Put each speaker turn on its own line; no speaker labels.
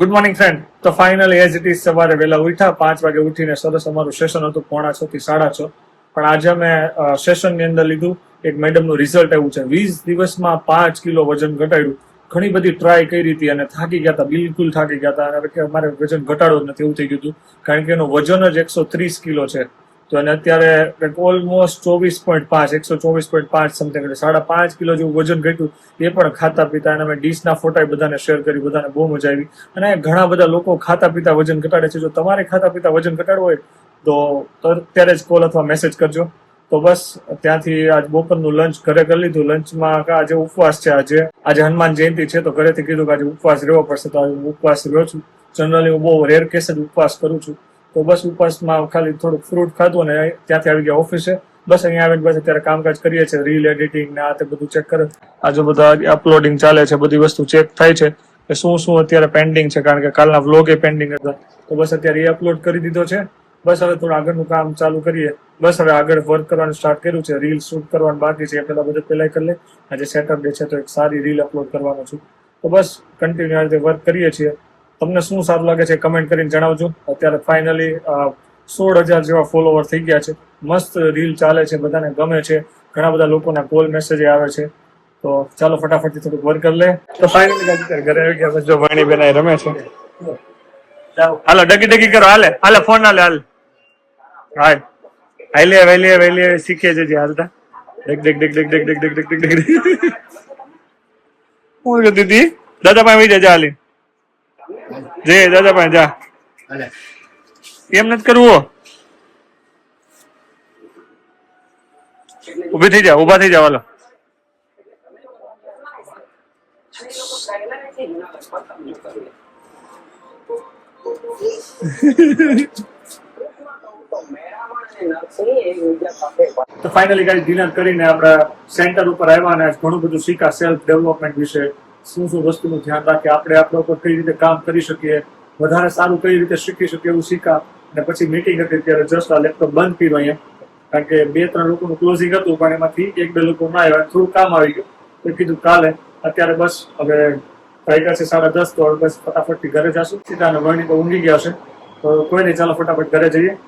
Good morning friend તો final as it is સવારે વહેલા ઉઠ્યા. પાંચ વાગે ઉઠીને સરસ અમારું સેશન હતું. પોણા છ થી સાડા છ. પણ આજે અમે સેશનની અંદર લીધું. એક મેડમનું રિઝલ્ટ આવ્યું છે. વીસ દિવસમાં પાંચ કિલો વજન ઘટાડ્યું. ઘણી બધી ટ્રાય કરી હતી અને થાકી ગયા હતા. બિલકુલ થાકી ગયા હતા. અને અમારે વજન ઘટાડો જ નથી. એવું થઈ ગયું હતું. કારણ કે એનું વજન જ એકસો ત્રીસ કિલો છે. તો એને અત્યારે ઓલમોસ્ટ ચોવીસ પોઈન્ટ પાંચ, એકસો ચોવીસ પોઈન્ટ પાંચ સમથિંગ એટલે સાડા પાંચ કિલો જેવું વજન ઘટ્યું, એ પણ ખાતા પીતા અને અમે ડીશના ફોટા બધાને શેર કરી, બધાને બહુ મજા આવી. અને ઘણા બધા લોકો ખાતા પીતા વજન ઘટાડે છે. જો તમારે ખાતા પીતા વજન ઘટાડવું હોય, તો અત્યારે જ કોલ અથવા મેસેજ કરજો. તો બસ, ત્યાંથી આજ બપોરનું લંચ ઘરે કરી લીધું. લંચમાં આજે ઉપવાસ છે આજે. આજે હનુમાન જયંતિ છે, તો ઘરેથી કીધું કે આજે ઉપવાસ રહેવો પડશે. તો આજે ઉપવાસ રહ્યો છું. જનરલી હું બહુ રેર કેસ જ ઉપવાસ કરું છું. તો બસ ઉપવાસમાં ખાલી થોડુંક ફ્રૂટ ખાધું અને ત્યાંથી આવી ગયા ઓફિસે બસ અહીંયા આવીને બસ અત્યારે કામકાજ કરીએ છીએ રીલ એડિટિંગ ને આ તે બધું ચેક કરે. આજે બધા અપલોડિંગ ચાલે છે, બધી વસ્તુ ચેક થાય છે, કે શું શું અત્યારે પેન્ડિંગ છે, કારણ કે કાલના વ્લોગ એ પેન્ડિંગ હતા. તો બસ અત્યારે એ અપલોડ કરી દીધો છે. બસ હવે થોડું આગળનું કામ ચાલુ કરીએ. બસ હવે આગળ વર્ક કરવાનું સ્ટાર્ટ કર્યું છે રીલ શૂટ કરવાનું બાકી છે. એ પહેલાં બધું પહેલાં કરી લે. આજે સેટરડે છે, તો એક સારી રીલ અપલોડ કરવાનો છું. તો બસ કન્ટિન્યુ આ રીતે વર્ક કરીએ છીએ. તમને શું સારું લાગે છે કમેન્ટ કરીને જણાવજો. અત્યારે ફાઇનલી સોળ હજાર જેવા ફોલોવર થઈ ગયા છે. મસ્ત રીલ ચાલે છે બધાને ગમે છે. ઘણા બધા લોકોના કોલ મેસેજ આવે છે. તો ચાલો ફટાફટથી થોડુંક વર્ક કરી લે. તો ફાઇનલી ઘરે આવી ગયા જો ભાણી બેન રમે છે. હાલો ડગી ડગી કરો હાલે હાલે ફોન હાલે હાલ. હાલ હાલે વહેલી વહેલી શીખે છે જે હાલતા. ડગ ડગ ડગ ડગ ડગ ડગ ડગ ડગ ડગ ડગ. હું દીદી. દાદા પાસે વહી જા હાલી. જે દાદા પાસે જા એમ નથી કરવું ઊભી થઈ જા ઊભા થઈ જા વાલો તો ફાઇનલી ગાઈસ ડિનર કરીને આપણે સેન્ટર ઉપર આવ્યા અને ઘણું બધું શીખા સેલ્ફ ડેવલપમેન્ટ વિશે. શું શું વસ્તુનું ધ્યાન રાખીએ આપણે આપણા ઉપર કઈ રીતે કામ કરી શકીએ, વધારે સારું કઈ રીતે શીખી શકીએ એવું શીખા. અને પછી મીટિંગ હતી ત્યારે જસ્ટ આ લેપટોપ બંધ કર્યું અહીંયા. કારણ કે બે, ત્રણ લોકોનું ક્લોઝિંગ હતું, પણ એમાંથી એક, બે લોકો ના આવ્યા. થોડું કામ આવી ગયું. તો કીધું કાલે અત્યારે બસ હવે વાગ્યા છે સાડા દસ તો બસ ફટાફટથી ઘરે જશું. સીધા અને તો ઊંઘી ગયા છે તો કોઈ નહીં, ચાલો ફટાફટ ઘરે જઈએ.